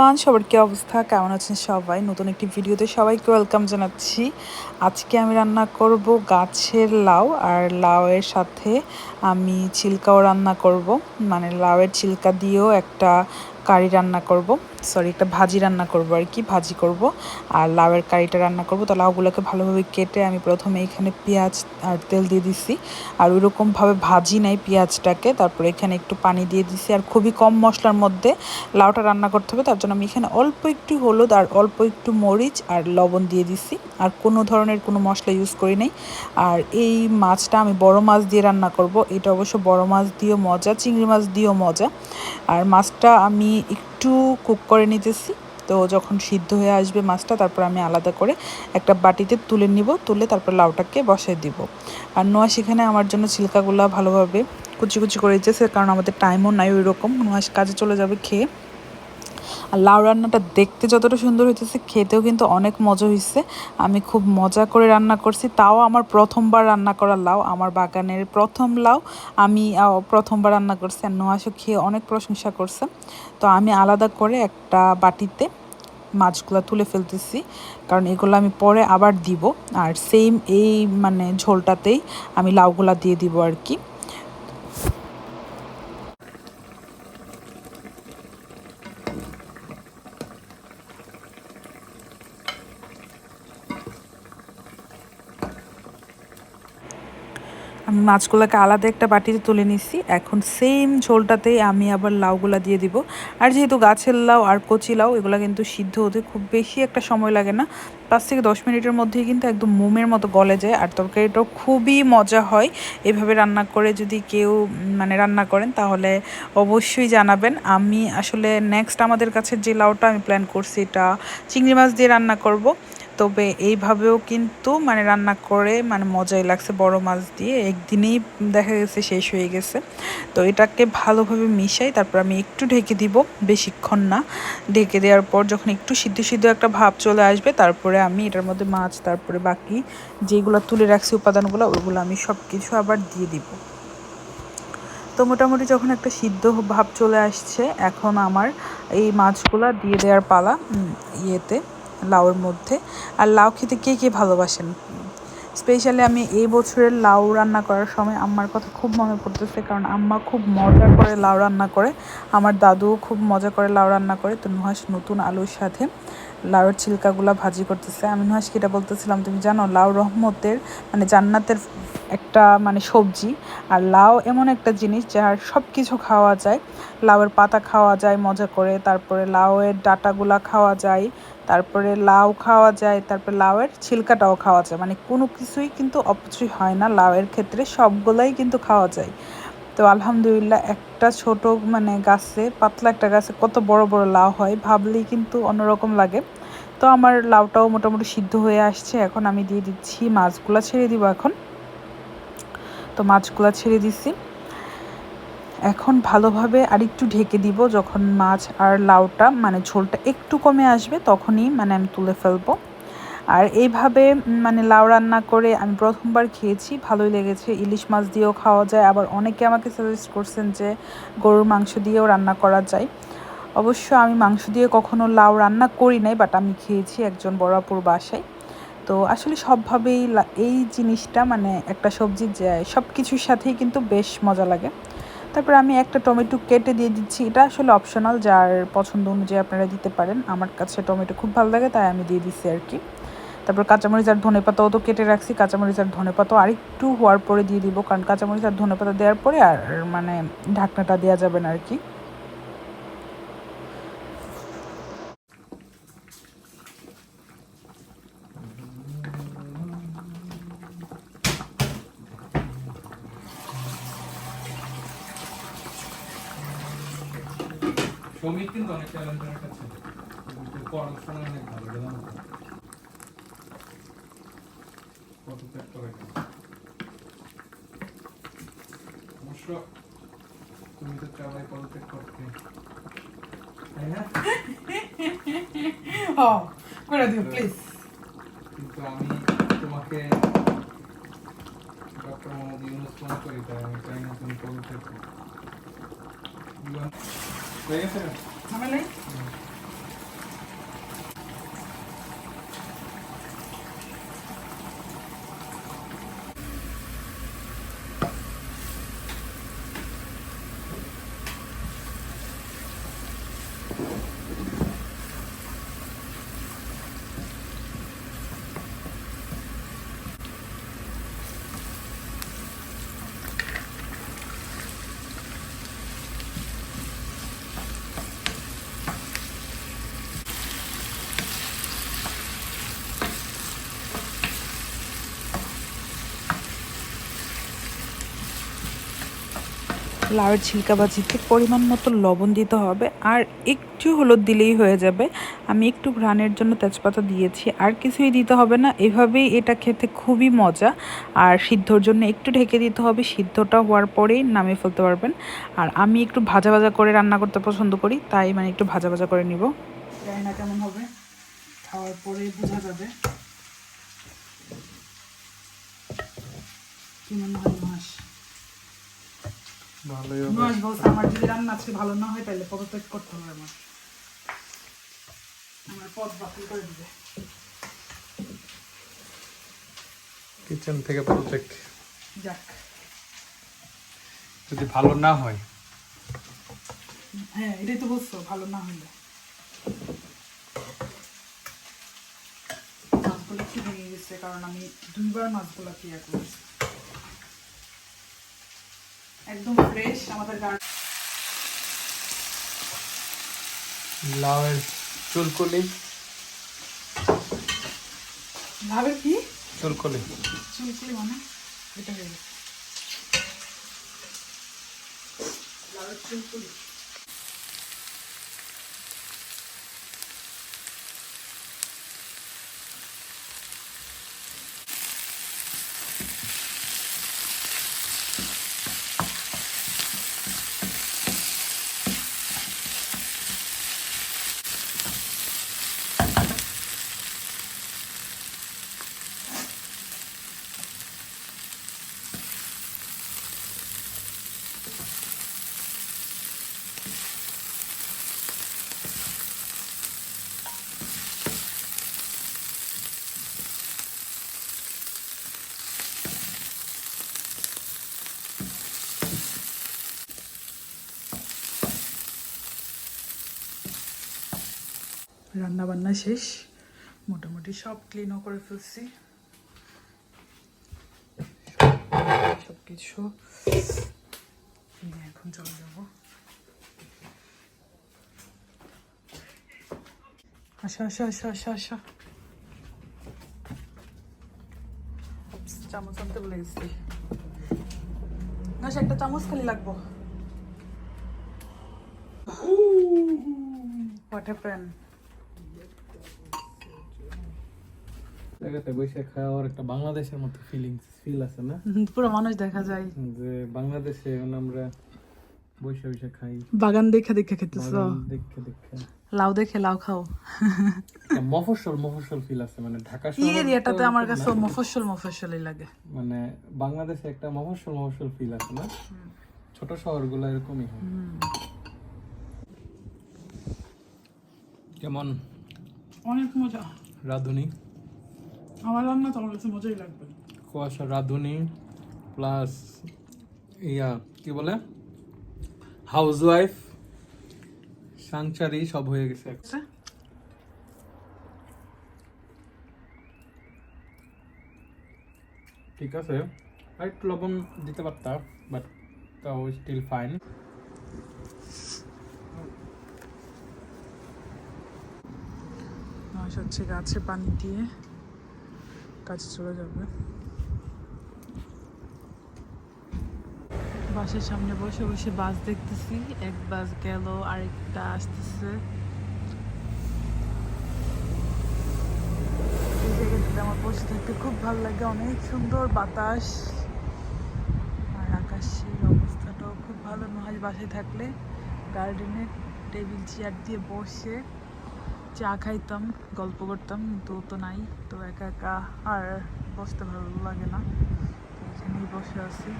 Everyone সবার কি অবস্থা? কেমন আছেন সবাই? নতুন একটি ভিডিওতে সবাইকে ওয়েলকাম জানাচ্ছি। আজকে আমি রান্না করব গাছের লাউ আর লাউয়ের সাথে আমি চিল্কাও রান্না করব। মানে লাউয়ের চিল্কা দিয়েও একটা কারি রান্না করব। সরি একটা ভাজি রান্না করব আর কি, ভাজি করব। আর লাউয়ের কারিটা রান্না করব। তো লাউগুলোকে ভালোভাবে কেটে আমি প্রথমে এখানে পেঁয়াজ আর তেল দিয়ে দিছি। আর ওইরকমভাবে ভাজি নাই পেঁয়াজটাকে। তারপরে এখানে একটু পানি দিয়ে দিছি। আর খুবই কম মশলার মধ্যে লাউটা রান্না করতে হবে। তার জন্য আমি এখানে অল্প একটু হলুদ আর অল্প একটু মরিচ আর লবণ দিয়ে দিছি। আর কোনো ধরনের কোনো মশলা ইউজ করি নাই। আর এই মাছটা আমি বড় মাছ দিয়ে রান্না করব। এটা অবশ্য বড় মাছ দিয়েও মজা, চিংড়ি মাছ দিয়েও মজা। আর মাছটা আমি একটু কুক করে নিতেছি। তো যখন সিদ্ধ হয়ে আসবে মাছটা, তারপর আমি আলাদা করে একটা বাটিতে তুলে নিব, তুলে তারপর লাউটাকে বসাই দিব। আর নোয়া সেখানে আমার জন্য ছিলকাগুলো ভালোভাবে কুচি কুচি করে দিতেছে, কারণ আমাদের টাইমও নাই ওই রকম নোয়াশ কাজে চলে যাবে খেয়ে। আর লাউ রান্নাটা দেখতে যতটা সুন্দর হইতেছে, খেতেও কিন্তু অনেক মজা হয়েছে আমি খুব মজা করে রান্না করছি। তাও আমার প্রথমবার রান্না করা লাউ, আমার বাগানের প্রথম লাউ। আমি প্রথমবার রান্না করছি আর নোয়াশও খেয়ে অনেক প্রশংসা করছে। তো আমি আলাদা করে একটা বাটিতে মাছগুলো তুলে ফেলতেছি, কারণ এগুলো আমি পরে আবার দিব। আর সেম এই মানে ঝোলটাতেই আমি লাউগুলা দিয়ে দিব আর কি। আমি মাছগুলোকে আলাদা একটা বাটিতে তুলে নিছি। এখন সেম ঝোলটাতেই আমি আবার লাউগুলা দিয়ে দিব। আর যেহেতু গাছের লাউ আর কচি লাউ, এগুলো কিন্তু সিদ্ধ হতে খুব বেশি একটা সময় লাগে না। পাঁচ থেকে দশ মিনিটের মধ্যেই কিন্তু একদম মোমের মতো গলে যায়। আর তরকারিটাও খুবই মজা হয়। এভাবে রান্না করে যদি কেউ মানে রান্না করেন, তাহলে অবশ্যই জানাবেন। আমি আসলে নেক্সট আমাদের কাছে যে লাউটা আমি প্ল্যান করছি, এটা চিংড়ি মাছ দিয়ে রান্না করব। তবে এইভাবেও কিন্তু মানে রান্না করে মানে মজাই লাগছে। বড় মাছ দিয়ে একদিনেই দেখা গেছে শেষ হয়ে গেছে। তো এটাকে ভালোভাবে মিশাই তারপর আমি একটু ঢেকে দিব, বেশিক্ষণ না। ঢেকে দেওয়ার পর যখন একটু সিদ্ধ সিদ্ধ একটা ভাব চলে আসবে, তারপরে আমি এটার মধ্যে মাছ, তারপরে বাকি যেগুলো তুলে রাখছি উপাদানগুলো, ওইগুলো আমি সব কিছু আবার দিয়ে দিব। তো মোটামুটি যখন একটা সিদ্ধ ভাব চলে আসছে, এখন আমার এই মাছগুলা দিয়ে দেওয়ার পালা ইয়েতে লাউয়ের মধ্যে। আর লাউ খেতে কে কে ভালোবাসেন? স্পেশালি আমি এই বছরের লাউ রান্না করার সময় আম্মার কথা খুব মনে পড়তেছে, কারণ আম্মা খুব মজা করে লাউ রান্না করে। আমার দাদুও খুব মজা করে লাউ রান্না করে। তো নুহাস নতুন আলুর সাথে লাউয়ের ছিলকাগুলা ভাজি করতেছে। আমি নুহাসকে এটা বলতেছিলাম, তুমি জানো, লাউ রহমতের মানে জান্নাতের একটা মানে সবজি। আর লাউ এমন একটা জিনিস যার সব কিছু খাওয়া যায়। লাউয়ের পাতা খাওয়া যায় মজা করে। তারপরে লাউয়ের ডাটাগুলা খাওয়া যায়। তারপরে লাউ খাওয়া যায়, তারপরে লাউয়ের ছিলকাটাও খাওয়া যায়। মানে কোনো কিছুই কিন্তু অপচয় হয় না, লাউয়ের ক্ষেত্রে সবগুলাই কিন্তু খাওয়া যায়। তো আলহামদুলিল্লাহ একটা ছোট মানে গাছে, পাতলা একটা গাছে কত বড় বড় লাউ হয় ভাবলেই কিন্তু অন্যরকম লাগে। তো আমার লাউটাও মোটামুটি সিদ্ধ হয়ে আসছে, এখন আমি দিয়ে দিচ্ছি, মাছগুলা ছেড়ে দিব এখন। তো মাছগুলা ছেড়ে দিচ্ছি এখন ভালোভাবে আর একটু ঢেকে দিব। যখন মাছ আর লাউটা মানে ঝোলটা একটু কমে আসবে, তখনই মানে আমি তুলে ফেলব। আর এইভাবে মানে লাউ রান্না করে আমি প্রথমবার খেয়েছি, ভালোই লেগেছে। ইলিশ মাছ দিয়েও খাওয়া যায়। আবার অনেকে আমাকে সাজেস্ট করছেন যে গরুর মাংস দিয়েও রান্না করা যায়। অবশ্য আমি মাংস দিয়ে কখনো লাউ রান্না করি নাই বাট আমি খেয়েছি একজন বড়াপুর বাসায়। তো আসলে সবভাবেই এই জিনিসটা মানে একটা সবজি সব কিছুর সাথেই কিন্তু বেশ মজা লাগে। তারপর আমি একটা টমেটো কেটে দিয়ে দিচ্ছি। এটা আসলে অপশনাল যার পছন্দ অনুযায়ী আপনারা দিতে পারেন। আমার কাছে টমেটো খুব ভালো লাগে, তাই আমি দিয়ে দিচ্ছি আর কি তারপর কাঁচামরিচ আর ধনে পাতাও তো কেটে রাখছি। কাঁচামরিচ আর ধনে পাতাও আরেকটু হওয়ার পরে দিয়ে দিব, কারণ কাঁচামরিচ আর ধনে পাতা দেওয়ার পরে আর মানে ঢাকনাটা দেওয়া যাবে না আর কি শ্রমিক কিন্তু অনেক ট্যালেন্টের কাছে পড়াশোনা অনেক ভালো কত অবশ্য তুমি তো চাওয়াই পদত্যাগ করতে। তাই না? ও করে দিও প্লিজ কিন্তু আমি তোমাকে ডক্টর মোহাম্মদ ইউনুস করি তাই আমি চাই না তুমি পদত্যাগ করো হয়ে লাউয়ের ছিলকা ভাজিতে পরিমাণ মতো লবণ দিতে হবে। আর একটু হলুদ দিলেই হয়ে যাবে। আমি একটু ঘ্রাণের জন্য তেজপাতা দিয়েছি। আর কিছুই দিতে হবে না। এভাবেই এটা খেতে খুবই মজা। আর সিদ্ধর জন্য একটু ঢেকে দিতে হবে। সিদ্ধটা হওয়ার পরেই নামিয়ে ফেলতে পারবেন। আর আমি একটু ভাজা ভাজা করে রান্না করতে পছন্দ করি। তাই মানে একটু ভাজা ভাজা করে নিব। জানি না কেমন হবে। খাওয়ার পরে বোঝা যাবে। কি মনে হয়? বলছে আমার যদি রান্না আজকে ভালো না হয় তাহলে পদত্যাগ করতে হবে আমার। আমার পদ বাতিল করে দিবে। কিচেন থেকে প্রত্যেক যাক। যদি ভালো না হয়। হ্যাঁ এটাই তো বলছো ভালো না হলে মাছগুলো কি ভেঙে গেছে কারণ আমি দুইবার মাছগুলো ক্লিয়ার করেছি। একদম ফ্রেশ আমাদের গার্ড লাউয়ের চুলকুলি ভাবে কি? চুলকুলি চুলকুলি মানে? এটা হয়ে লাউয়ের চুলকুলি রান্না বান্না শেষ। মোটামুটি সব ক্লিনও করে ফেলছি। সব কিছু এখন চলে যাব। আসা আসা আসা আসা আসা। চামচ আনতে বলে গেছি। না একটা চামচ খালি লাগবো। হোয়াট হ্যাপেন জায়গাতে বসে খাওয়ার একটা বাংলাদেশের মতো ফিলিংস ফিল আছে না? পুরো মানুষ দেখা যায়। যে বাংলাদেশে আমরা বসে বসে খাই। বাগান দেখে দেখে খেতেছ। দেখে দেখে। লাউ দেখে লাউ খাও। মফস্বল মফস্বল ফিল আছে মানে ঢাকা শহর এরিয়াটাতে আমার কাছে মফস্বল মফস্বলই লাগে। মানে বাংলাদেশে একটা মফস্বল মফস্বল ফিল আছে না? ছোট শহরগুলো এরকমই হয়। কেমন? অনেক মজা। রাধুনি? আমার রান্না তো আমার কাছে মজাই লাগবে। কুয়াশা রাধুনি প্লাস ইয়া কি বলে? হাউস ওয়াইফ সাংচারি সব হয়ে গেছে আচ্ছা। ঠিক আছে। আর একটু লবণ দিতে পারতাম বাট তাও স্টিল ফাইন হচ্ছে গাছে পানি দিয়ে কাজে চলে যাবে। বাসের সামনে বসে বসে বাস দেখতেছি, এক বাস গেল, আরেকটা আসতেছে। আমার বসে থাকতে খুব ভালো লাগে, অনেক সুন্দর বাতাস। আর আকাশের অবস্থাটাও খুব ভালো মহাজ বাসায় থাকলে গার্ডেনে টেবিল, চেয়ার দিয়ে বসে চা খাইতাম, গল্প করতাম, কিন্তু তো নাই, তো একা একা আর বসতে ভালো লাগে না এখানেই বসে আছি।